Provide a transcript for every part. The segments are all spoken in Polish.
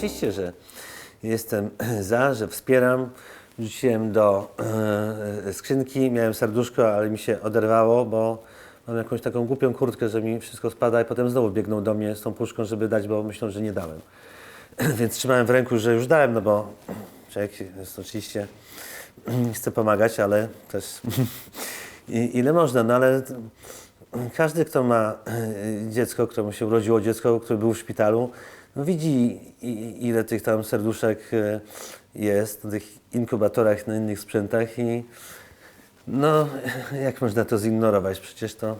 oczywiście, że jestem za, że wspieram. Wrzuciłem do e, skrzynki, miałem serduszko, ale mi się oderwało, bo mam jakąś taką głupią kurtkę, że mi wszystko spada i potem znowu biegną do mnie z tą puszką, żeby dać, bo myślą, że nie dałem. Więc trzymałem w ręku, że już dałem, no bo człowiek jest oczywiście chce pomagać, ale też ile można, no ale każdy, kto ma e, dziecko, któremu się urodziło dziecko, który był w szpitalu, no widzi ile tych tam serduszek e, jest na tych inkubatorach, na innych sprzętach i no jak można to zignorować? Przecież to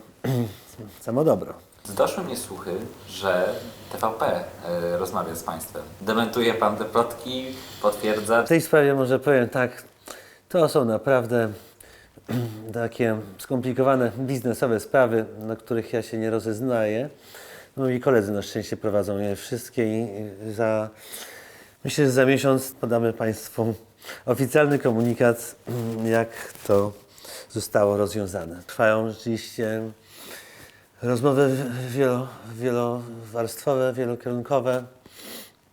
samo dobro. Doszły mnie słuchy, że TVP e, rozmawia z Państwem. Dementuje Pan te plotki, potwierdza. W tej sprawie może powiem tak, to są naprawdę takie skomplikowane biznesowe sprawy, na których ja się nie rozeznaję. Moi koledzy na szczęście prowadzą je wszystkie i za, myślę, że za miesiąc podamy Państwu oficjalny komunikat, jak to zostało rozwiązane. Trwają rzeczywiście rozmowy wielo, wielowarstwowe, wielokierunkowe.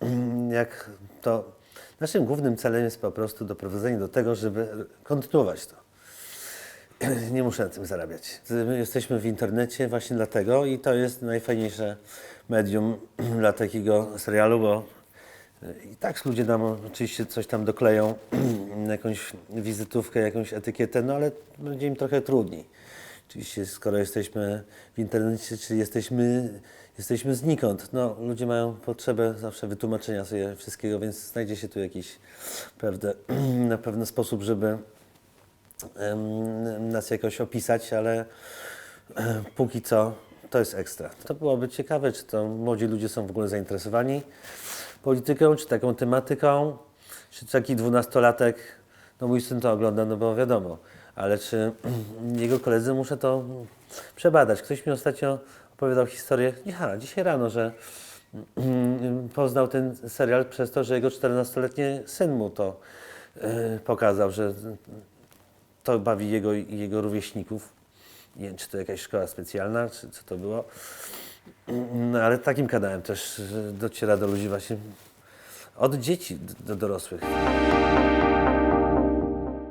Jak to naszym głównym celem jest po prostu doprowadzenie do tego, żeby kontynuować to. Nie muszę na tym zarabiać. My jesteśmy w internecie właśnie dlatego i to jest najfajniejsze medium dla takiego serialu, bo i tak ludzie nam oczywiście coś tam dokleją, jakąś wizytówkę, jakąś etykietę, no ale będzie im trochę trudniej. Oczywiście skoro jesteśmy w internecie, czyli jesteśmy, jesteśmy znikąd, no ludzie mają potrzebę zawsze wytłumaczenia sobie wszystkiego, więc znajdzie się tu jakiś na pewno sposób, żeby nas jakoś opisać, ale e, póki co to jest ekstra. To byłoby ciekawe, czy to młodzi ludzie są w ogóle zainteresowani polityką, czy taką tematyką, czy taki dwunastolatek, no mój syn to ogląda, no bo wiadomo, ale czy jego koledzy muszę to przebadać. Ktoś mi ostatnio opowiadał historię, ja, dzisiaj rano, że poznał ten serial przez to, że jego 14-letni syn mu to e, pokazał, że to bawi jego jego rówieśników. Nie wiem, czy to jakaś szkoła specjalna, czy co to było. No, ale takim kanałem też dociera do ludzi właśnie od dzieci do dorosłych.